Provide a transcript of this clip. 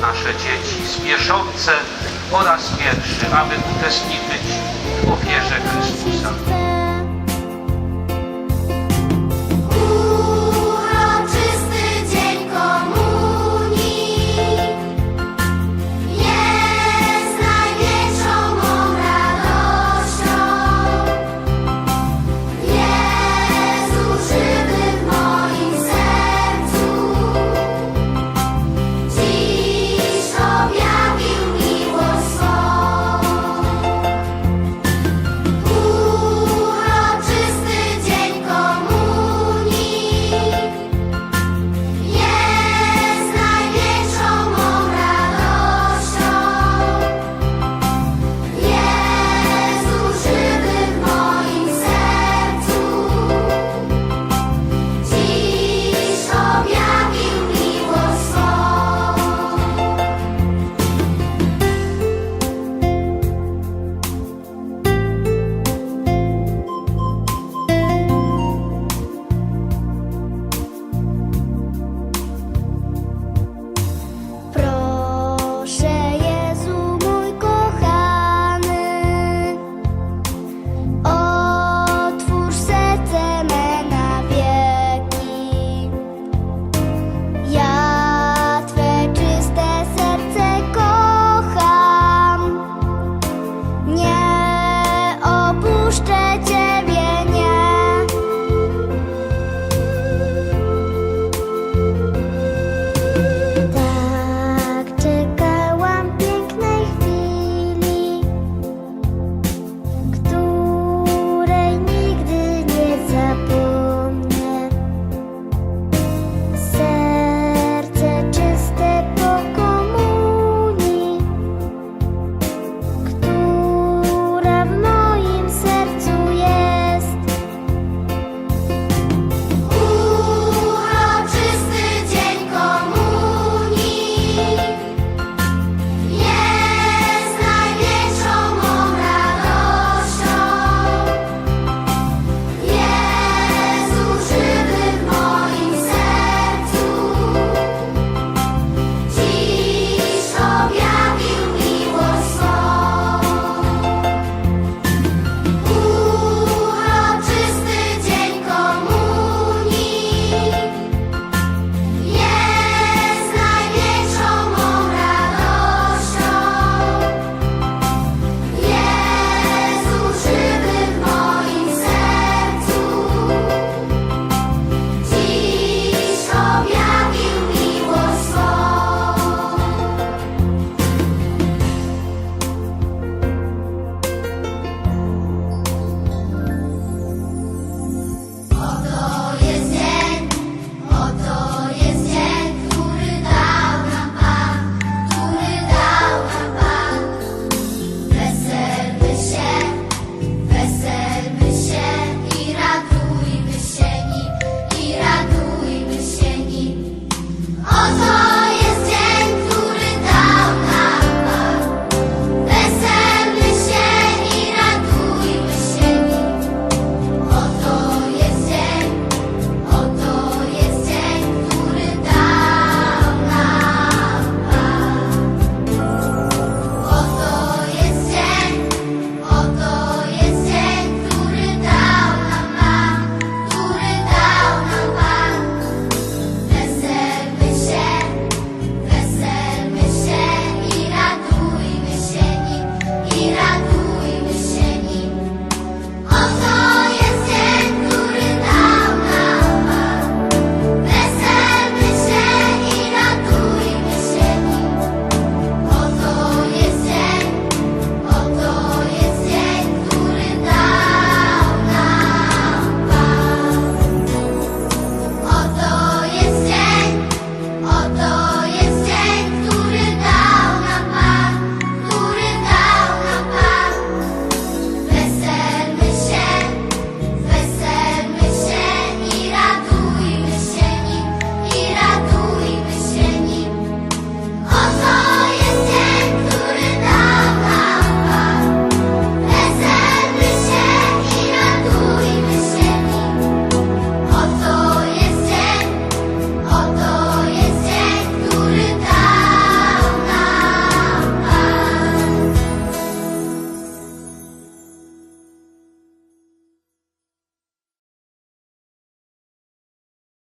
nasze dzieci spieszące oraz pierwszy, aby uczestniczyć w ofierze Chrystusa.